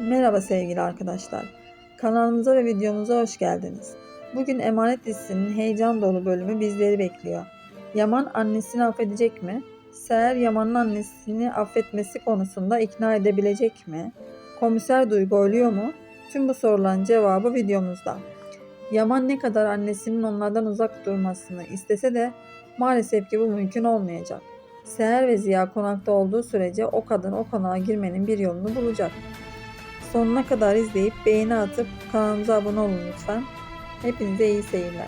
Merhaba sevgili arkadaşlar. Kanalımıza ve videomuza hoş geldiniz. Bugün Emanet dizisinin heyecan dolu bölümü bizleri bekliyor. Yaman annesini affedecek mi? Seher Yaman'ın annesini affetmesi konusunda ikna edebilecek mi? Komiser Duygu ölüyor mu? Tüm bu soruların cevabı videomuzda. Yaman ne kadar annesinin onlardan uzak durmasını istese de maalesef ki bu mümkün olmayacak. Seher ve Ziya konakta olduğu sürece o kadın o konağa girmenin bir yolunu bulacak. Sonuna kadar izleyip beğeni atıp kanalımıza abone olun lütfen. Hepinize iyi seyirler.